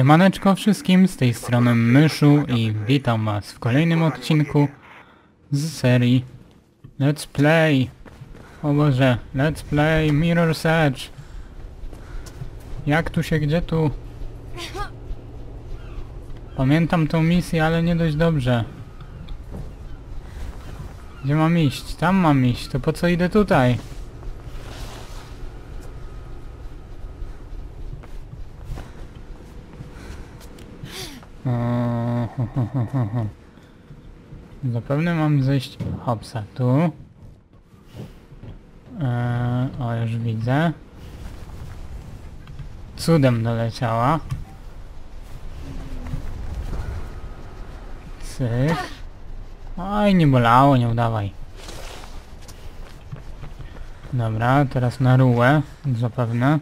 Siemaneczko wszystkim, z tej strony Myszu i witam was w kolejnym odcinku z serii Let's Play O Boże, Let's Play Mirror's Edge Jak tu się, gdzie tu? Pamiętam tą misję, ale nie dość dobrze Gdzie mam iść? Tam mam iść, to po co idę tutaj? Ho. Zapewne mam zejść hopsa tu. Eee, o, już widzę. Cudem doleciała. Cyk. Oj, nie bolało, nie udawaj. Dobra, teraz na rułę, zapewne.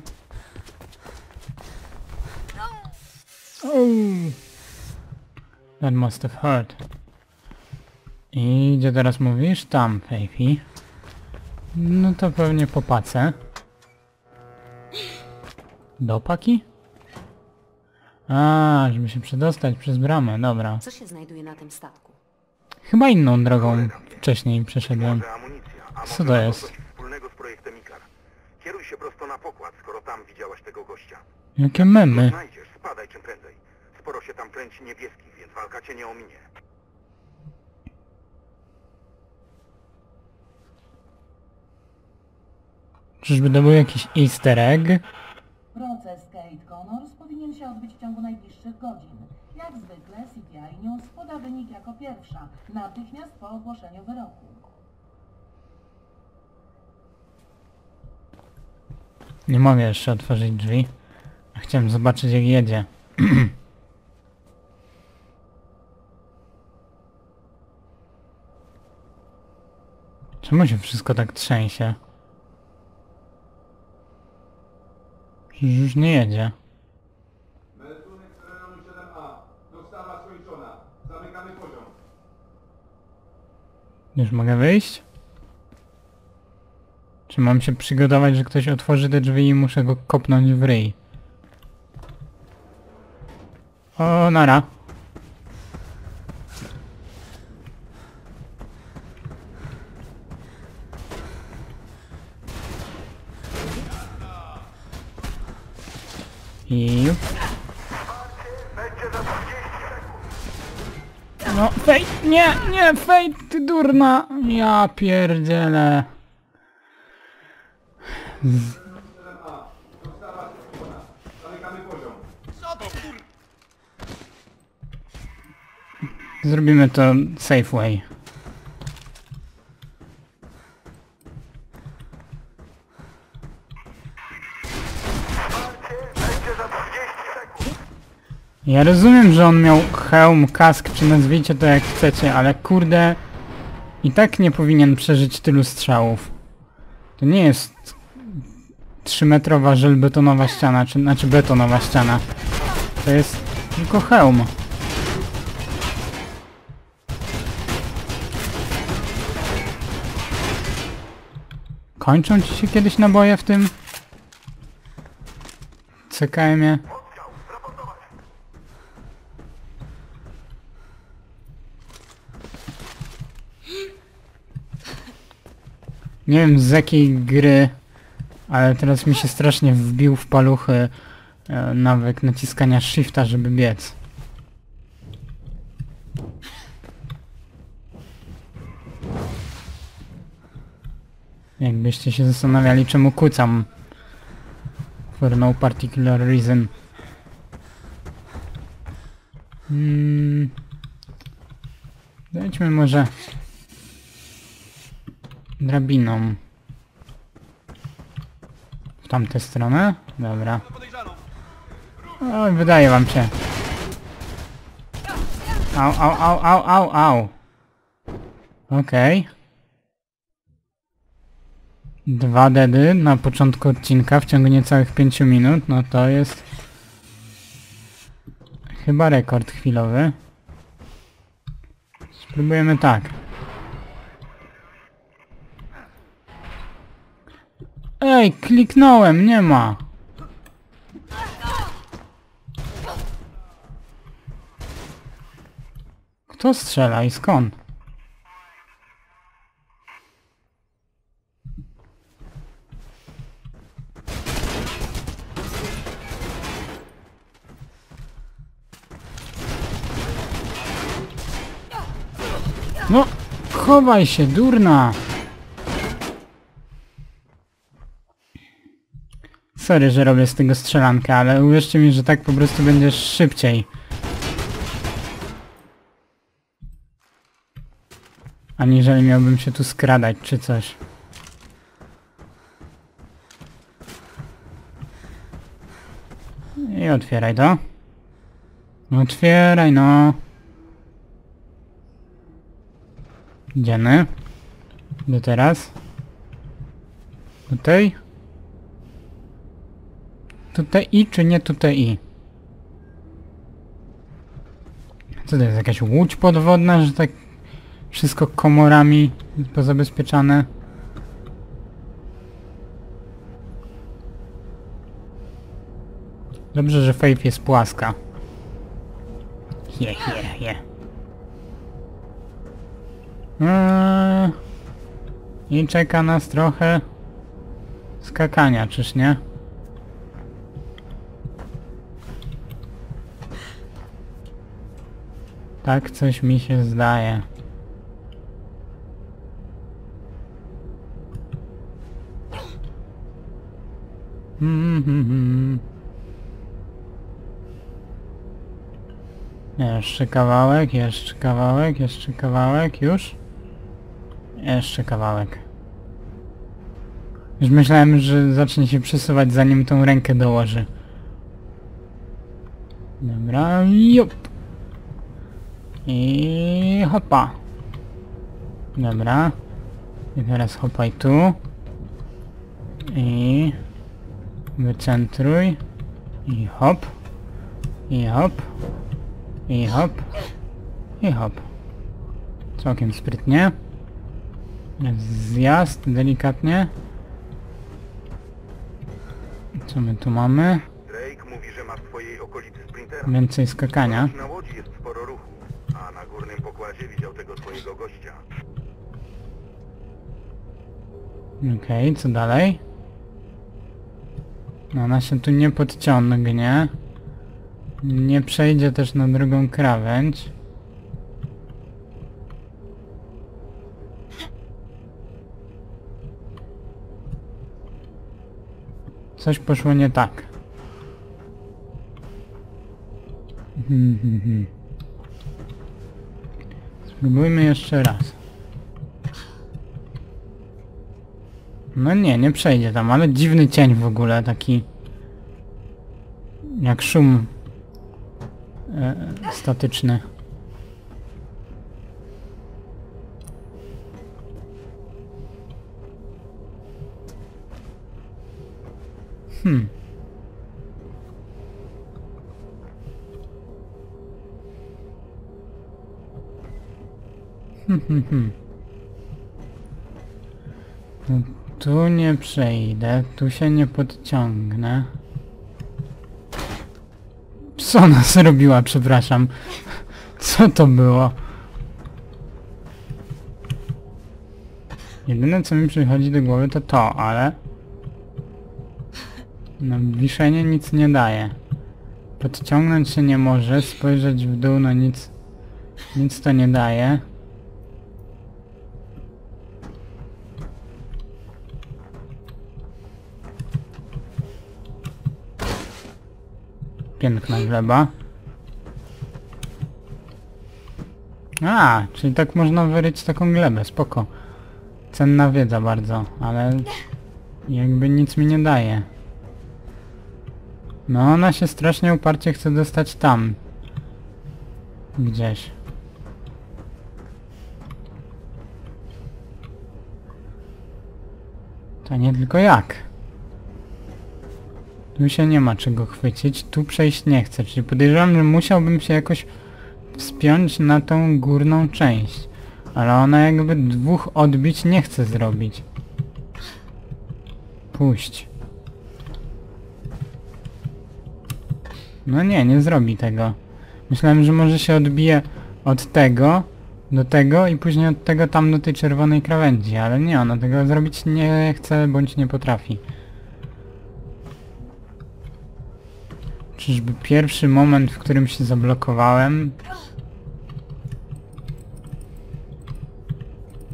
That must have hurt. I gdzie teraz mówisz? Tam, Fejfi. No to pewnie po pace. Do paki? A, żeby się przedostać przez bramę, dobra. Co się znajduje na tym statku? Chyba inną drogą wcześniej przeszedłem. Co to jest? Kieruj się prosto na pokład, skoro tam widziałaś tego gościa. Jakie memy? znajdziesz, spadaj czym prędzej. Sporo się tam kręci niebieskich, więc walka cię nie ominie. Czyżby to był jakiś easter egg? Proces Kate Connors powinien się odbyć w ciągu najbliższych godzin. Jak zwykle CPI News poda wynik jako pierwsza, natychmiast po ogłoszeniu wyroku. Nie mogę jeszcze otworzyć drzwi. Chciałem zobaczyć jak jedzie. Czemu się wszystko tak trzęsie? Już nie jedzie. Meldunek z rejonu 7A. Dostawa skończona. Zamykamy poziom. Już mogę wyjść? Czy mam się przygotować, że ktoś otworzy te drzwi i muszę go kopnąć w ryj? O, nara. I... No, fej, nie, nie, fej, ty durna. Ja pierdzielę. Zrobimy to safe way. Ja rozumiem, że on miał hełm, kask, czy nazwijcie to jak chcecie, ale kurde... I tak nie powinien przeżyć tylu strzałów. To nie jest... 3-metrowa żelbetonowa ściana, czy znaczy betonowa ściana. To jest tylko hełm. Kończą ci się kiedyś naboje w tym? CKM-ie? Nie wiem z jakiej gry, ale teraz mi się strasznie wbił w paluchy e, nawyk naciskania shifta, żeby biec. Jakbyście się zastanawiali czemu kucam. For no particular reason. Hmm. Może drabiną. W tamtę stronę? Dobra. Oj, wydaje wam się. Au, au, au, au, au, au. Okej. Dwa dedy na początku odcinka w ciągu niecałych 5 minut, no to jest chyba rekord chwilowy. Spróbujemy tak. Ej, kliknąłem, nie ma. Kto strzela i skąd? No, chowaj się, durna! Sorry, że robię z tego strzelankę, ale uwierzcie mi, że tak po prostu będzie szybciej. Aniżeli miałbym się tu skradać czy coś. I otwieraj to. Otwieraj no. Idziemy. Do teraz. Tutaj. Tutaj i czy nie tutaj i? Co to jest jakaś łódź podwodna, że tak wszystko komorami pozabezpieczane? Dobrze, że Faith jest płaska. Je, je, je. Eee, I czeka nas trochę skakania, czyż nie? Tak coś mi się zdaje. Jeszcze kawałek, jeszcze kawałek, jeszcze kawałek, już? Jeszcze kawałek. Już myślałem, że zacznie się przesuwać zanim tą rękę dołoży. Dobra, jup. I hopa. Dobra. I teraz hopaj tu. I wycentruj. I hop. I hop. I hop. I hop. Całkiem sprytnie. Zjazd delikatnie. Co my tu mamy? Drake mówi, Okej, co dalej? No ona się tu nie podciągnie. Nie przejdzie też na drugą krawędź. Coś poszło nie tak. Mhm, mhm, mhm. Spróbujmy jeszcze raz. No nie, nie przejdzie tam, ale dziwny cień w ogóle, taki... Jak szum... E, statyczny. Hmm. Hmm, hmm, hmm. Tu nie przejdę, tu się nie podciągnę. Co ona zrobiła, przepraszam? Co to było? Jedyne co mi przychodzi do głowy to to, ale... No wiszenie nic nie daje. Podciągnąć się nie może, spojrzeć w dół, no nic... Nic to nie daje. Piękna gleba. A, czyli tak można wyryć taką glebę, spoko. Cenna wiedza bardzo, ale jakby nic mi nie daje. No ona się strasznie uparcie chce dostać tam. Gdzieś. To nie tylko jak. Tu się nie ma czego chwycić, tu przejść nie chcę, czyli podejrzewam, że musiałbym się jakoś wspiąć na tą górną część. Ale ona jakby dwóch odbić nie chce zrobić. Puść. No nie, nie zrobi tego. Myślałem, że może się odbije od tego do tego i później od tego tam do tej czerwonej krawędzi, ale nie, ona tego zrobić nie chce bądź nie potrafi. Czyżby pierwszy moment, w którym się zablokowałem?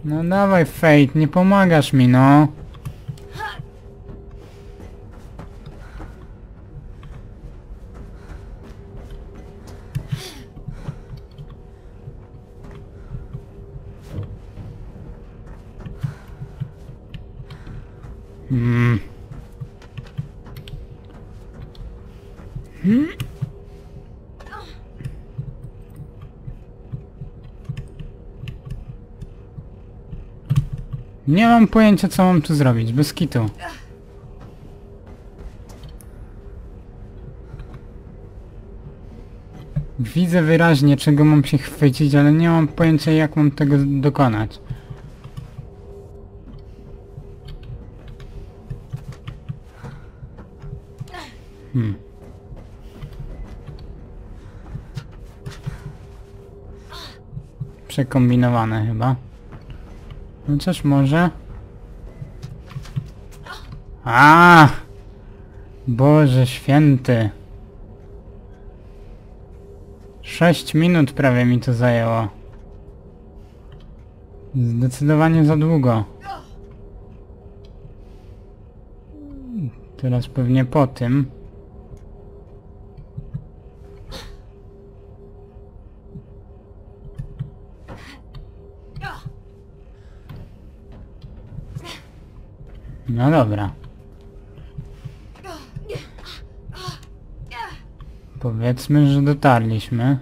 No dawaj Fate, nie pomagasz mi no. Hmm. Nie mam pojęcia co mam tu zrobić, bez kitu. Widzę wyraźnie czego mam się chwycić, ale nie mam pojęcia jak mam tego dokonać. Hmm. Przekombinowane chyba. Chociaż może... A! Boże święty. Sześć minut prawie mi to zajęło. Zdecydowanie za długo. Teraz pewnie po tym. No dobra. Powiedzmy, że dotarliśmy.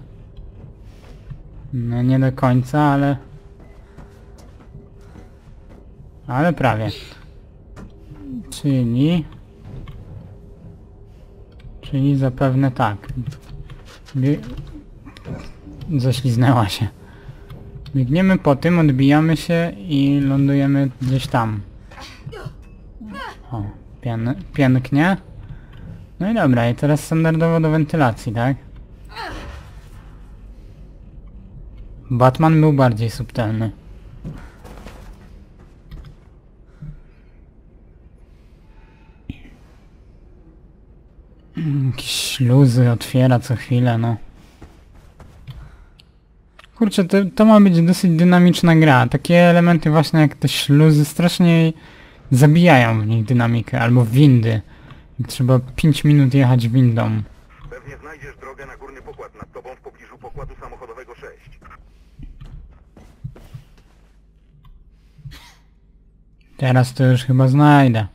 No nie do końca, ale... Ale prawie. Czyli... Czyli zapewne tak. Bie... Ześliznęła się. Biegniemy po tym, odbijamy się i lądujemy gdzieś tam. Pięknie. No i dobra, i teraz standardowo do wentylacji, tak? Batman był bardziej subtelny. Jakieś śluzy otwiera co chwilę, no. Kurczę, to, to ma być dosyć dynamiczna gra. Takie elementy właśnie jak te śluzy strasznie zabijają w nich dynamikę, albo windy. Trzeba 5 minut jechać windą. Pewnie znajdziesz drogę na górny pokład nad tobą w pobliżu pokładu samochodowego 6. Teraz to już chyba znajdę.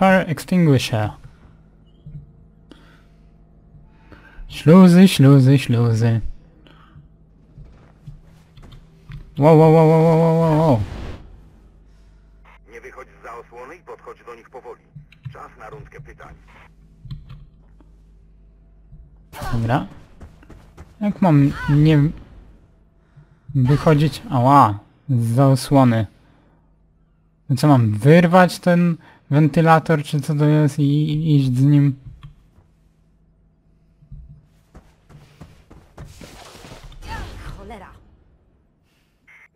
Fire extinguisher. Śluzy, śluzy, śluzy. Wow, wow, wow, wow, wow, wow, wow. Nie wychodź za osłony i podchodź do nich powoli. Czas na rundkę pytań. Dobra. Jak mam nie wychodzić? Ała, za osłony. Co mam, wyrwać ten wentylator, czy co to jest i, i iść z nim? Cholera.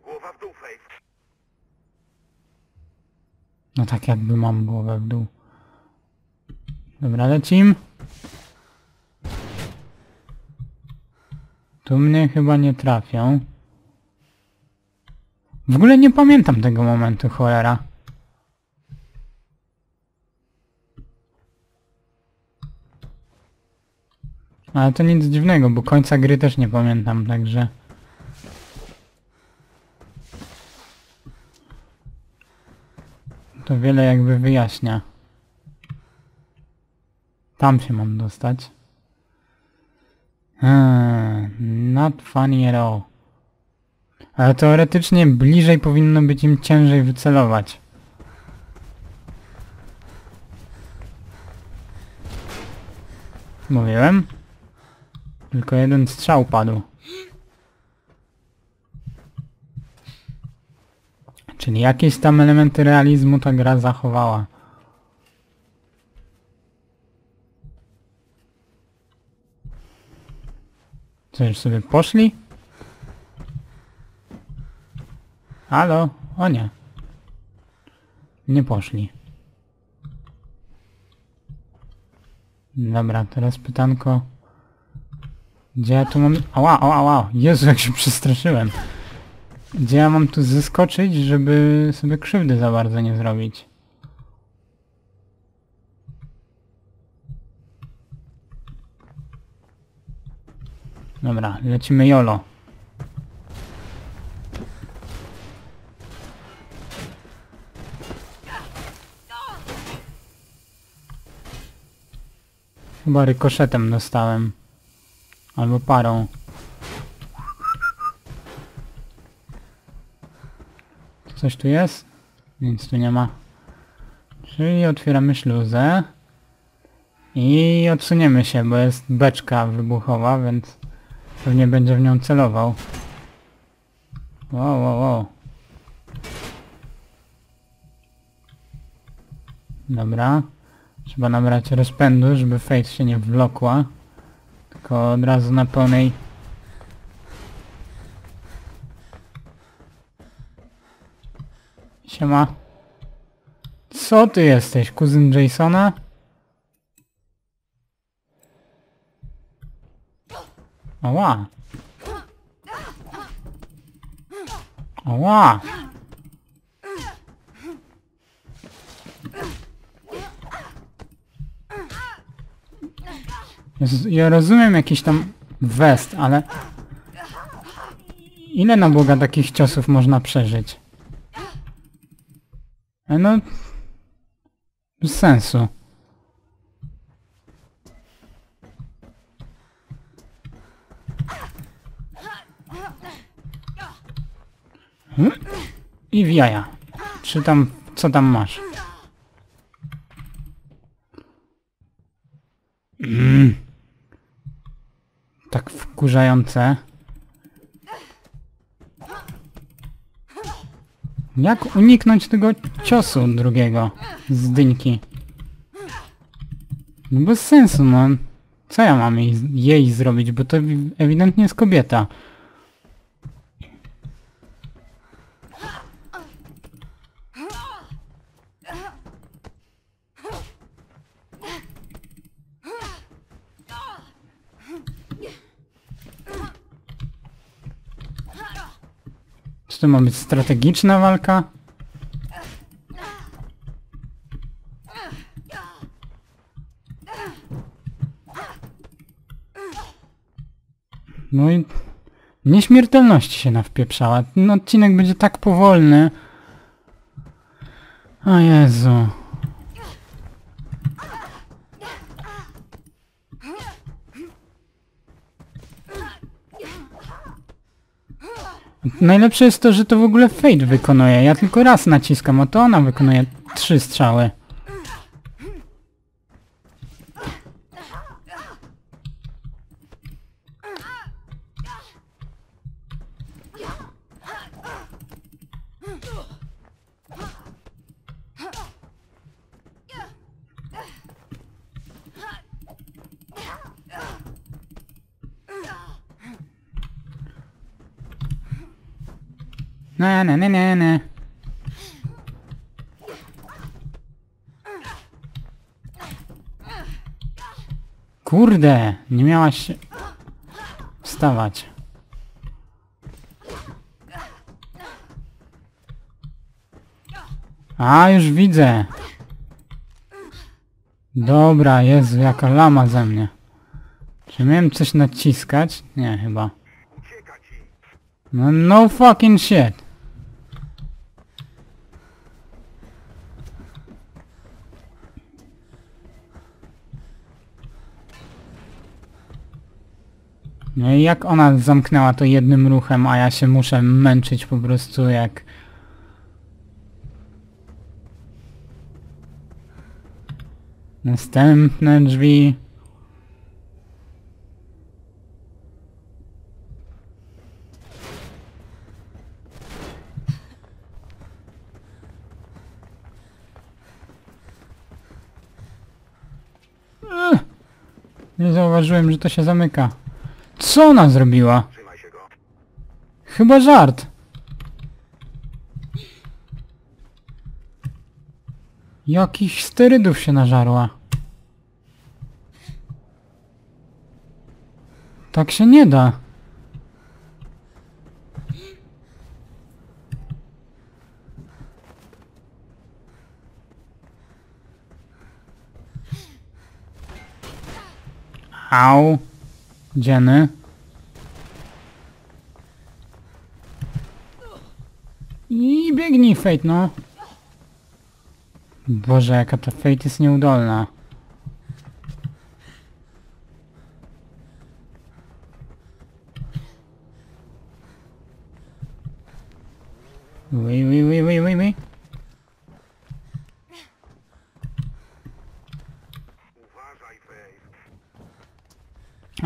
Głowa w dół. No tak jakby mam głowę w dół. Dobra, lecim. Tu mnie chyba nie trafią. W ogóle nie pamiętam tego momentu, cholera. Ale to nic dziwnego, bo końca gry też nie pamiętam, także... To wiele jakby wyjaśnia. Tam się mam dostać. Hmm, not funny at all. Ale teoretycznie bliżej powinno być im ciężej wycelować. Mówiłem? Tylko jeden strzał padł. Czyli jakieś tam elementy realizmu ta gra zachowała. Co, już sobie poszli? Halo? O nie. Nie poszli. Dobra, teraz pytanko... Gdzie ja tu mam... Ała, ała, ała. Jezu, jak się przestraszyłem. Gdzie ja mam tu zeskoczyć, żeby sobie krzywdy za bardzo nie zrobić? Dobra, lecimy jolo. Chyba rykoszetem dostałem. Albo parą. Coś tu jest? Nic tu nie ma. Czyli otwieramy śluzę. I odsuniemy się, bo jest beczka wybuchowa, więc pewnie będzie w nią celował. Wow, wow, wow. Dobra. Trzeba nabrać rozpędu, żeby Fate się nie wlokła. Tylko od razu na pełnej... Siema. Co ty jesteś? Kuzyn Jasona? Ała. Ała. Ja rozumiem jakiś tam west, ale... Ile na Boga takich ciosów można przeżyć? E, No... Bez sensu. Hmm? I w jaja. Czy tam... co tam masz? Mm. Tak wkurzające. Jak uniknąć tego ciosu drugiego z dyńki? No bez sensu, no. Co ja mam jej, jej zrobić, bo to ewi- ewidentnie jest kobieta. To ma być strategiczna walka? No i nieśmiertelności się nawpieprzała. Ten odcinek będzie tak powolny. O Jezu. Najlepsze jest to, że to w ogóle Fate wykonuje. Ja tylko raz naciskam, a to ona wykonuje trzy strzały. Na na na na na. Kurde, nie miałaś wstawać. A, już widzę. Dobra, Jezu, jaka lama ze mnie. Czy miałem coś naciskać? Nie, chyba. No, no fucking shit. No i jak ona zamknęła to jednym ruchem, a ja się muszę męczyć po prostu jak... Następne drzwi. Nie zauważyłem, że to się zamyka. Co ona zrobiła? Chyba żart. Jakichś sterydów się nażarła. Tak się nie da. Au. Dzieny. I biegnij Fate, no. Boże, jaka ta Fate jest nieudolna.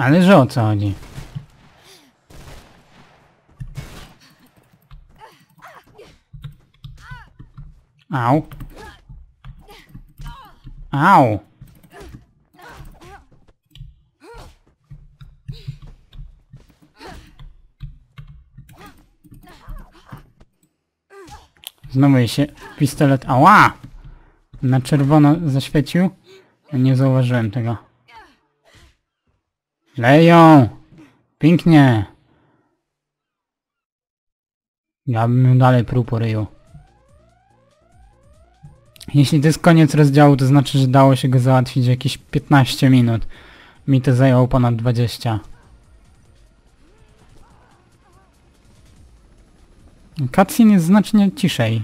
Ale że o co chodzi? Au. Au. Znowu się pistolet... Ała! Na czerwono zaświecił. Nie zauważyłem tego. Leją! Pięknie! Ja bym dalej ryju. Jeśli to jest koniec rozdziału, to znaczy, że dało się go załatwić jakieś 15 minut. Mi to zajęło ponad 20. Cutscene jest znacznie ciszej.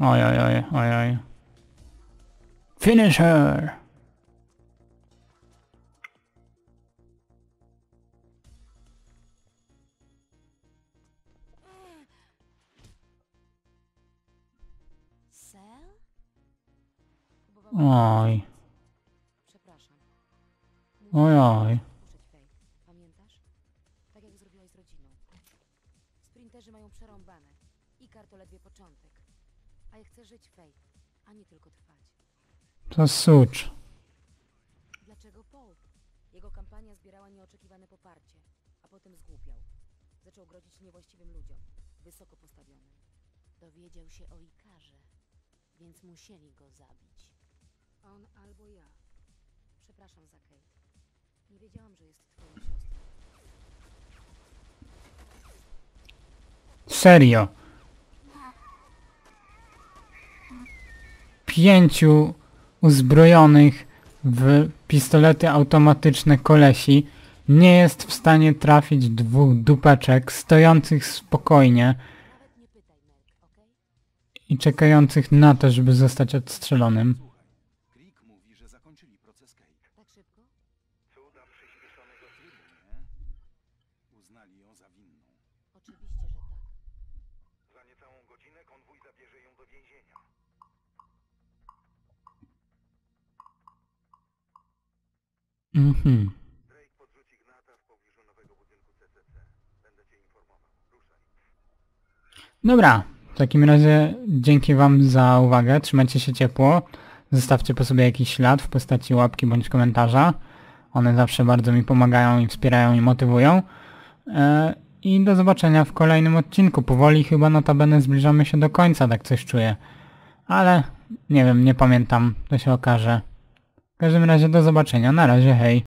Oj, oj, oj, oj, oj. Oj, Przepraszam. oj, oj. Pamiętasz? Tak jak zrobiłaś z rodziną. Sprinterzy mają przerąbane. Ikar to ledwie początek. A ja chcę żyć Faith, a nie tylko trwać. To sucz. Dlaczego Paul? Jego kampania zbierała nieoczekiwane poparcie, a potem zgłupiał. Zaczął grozić niewłaściwym ludziom, wysoko postawionym. Dowiedział się o Ikarze, więc musieli go zabić. On albo ja. Przepraszam za Kate. Nie wiedziałam, że jest twoją siostrą. Serio. Pięciu uzbrojonych w pistolety automatyczne kolesi nie jest w stanie trafić dwóch dupeczek stojących spokojnie i czekających na to, żeby zostać odstrzelonym. Ruszaj. Dobra, w takim razie dzięki wam za uwagę, trzymajcie się ciepło, zostawcie po sobie jakiś ślad w postaci łapki bądź komentarza. One zawsze bardzo mi pomagają i wspierają i motywują. E, I do zobaczenia w kolejnym odcinku. Powoli chyba notabene zbliżamy się do końca, tak coś czuję. Ale nie wiem, nie pamiętam, to się okaże. W każdym razie do zobaczenia, na razie hej.